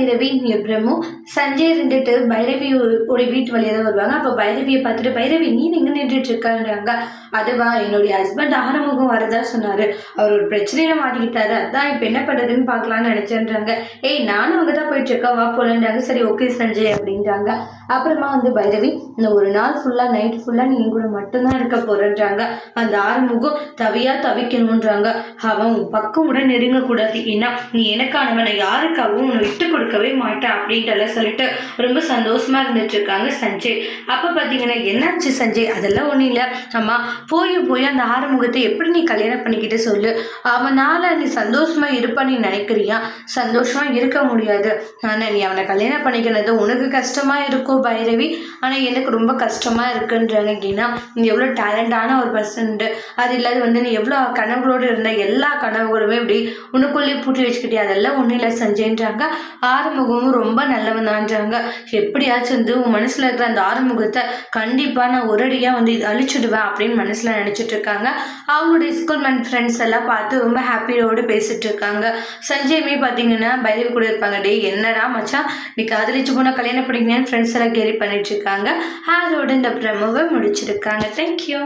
பைரவி பிரம்மு. சஞ்சய் இருந்துட்டு பைரவி ஒரு வீட்டு வழியாக தான் வருவாங்க. அப்போ பைரவியை பார்த்துட்டு பைரவி நீ எங்கே நின்றுட்டு இருக்காங்க அதுவா என்னுடைய ஹஸ்பண்ட் ஆறுமுகம் வரதா சொன்னார். அவர் ஒரு பிரச்சனையில மாட்டிக்கிட்டாரு. அதான் இப்போ என்ன பண்ணுறதுன்னு பார்க்கலான்னு நினச்சேன்றாங்க. ஏய் நானும் அங்கே தான் போயிட்டு இருக்கேன் வா போலன்றாங்க. சரி ஓகே சஞ்சய் அப்படின்றாங்க. அப்புறமா வந்து பைரவி இந்த ஒரு நாள் ஃபுல்லாக நைட் ஃபுல்லாக நீ கூட மட்டும்தான் இருக்க போகிறேன்றாங்க அந்த ஆறுமுகம் தவியாக தவிக்கணுன்றாங்க அவன் உன் பக்கம் கூட நெருங்கக்கூடாது. ஏன்னா நீ எனக்கானவனை நான் யாருக்காகவும் உன்னை விட்டு கொடுக்கவே மாட்டேன் அப்படின்ட்டு சொல்லிட்டு ரொம்ப சந்தோஷமா இருந்துட்டு இருக்காங்க சஞ்சய். அப்போ பார்த்தீங்கன்னா என்னாச்சு சஞ்சய்? அதெல்லாம் ஒன்றும் இல்லை. அம்மா போய் போய் அந்த ஆறுமுகத்தை எப்படி நீ கல்யாணம் பண்ணிக்கிட்டு சொல்லு? அவனால நீ சந்தோஷமா இருப்பான்னு நீ நினைக்கிறியா? சந்தோஷமா இருக்க முடியாது. ஆனால் நீ அவனை கல்யாணம் பண்ணிக்கிறது உனக்கு கஷ்டமா இருக்கும் பைரவி? ஆனால் எனக்கு ரொம்ப கஷ்டமா இருக்குன்றாங்க ஏன்னா நீ எவ்வளோ டேலண்டான ஒரு பர்சன்ட்டு அது இல்லாத வந்து நீ எவ்வளோ கனவுகளோடு இருந்த எல்லா கனவுகளுமே இப்படி உனக்குள்ளேயே பூட்டி வச்சுக்கிட்டே அதெல்லாம் ஒன்றும் இல்லை சஞ்சய்ன்றாங்க. ஆறுமுகமும் ரொம்ப நல்லவன் தான்றாங்க எப்படியாச்சும் வந்து உன் மனசில் இருக்கிற அந்த ஆறுமுகத்தை கண்டிப்பாக நான் ஒரடியாக வந்து இது அழிச்சிடுவேன் அப்படின்னு மனசில் நினச்சிட்டு இருக்காங்க. அவங்களுடைய ஸ்கூல் மேன் ஃப்ரெண்ட்ஸ் எல்லாம் பார்த்து ரொம்ப ஹாப்பியோடு பேசிட்டு இருக்காங்க. சஞ்சயுமே பார்த்தீங்கன்னா பைரவி கூட இருப்பாங்க. டே என்னடா மச்சான் நீ காதலிச்சு போனால் கல்யாணம் பண்ணிக்கணும்னு ஃப்ரெண்ட்ஸ் எல்லாம் கேரி பண்ணிட்டு இருக்காங்க. அதோட இந்த பிரமவை முடிச்சிருக்காங்க. தேங்க்யூ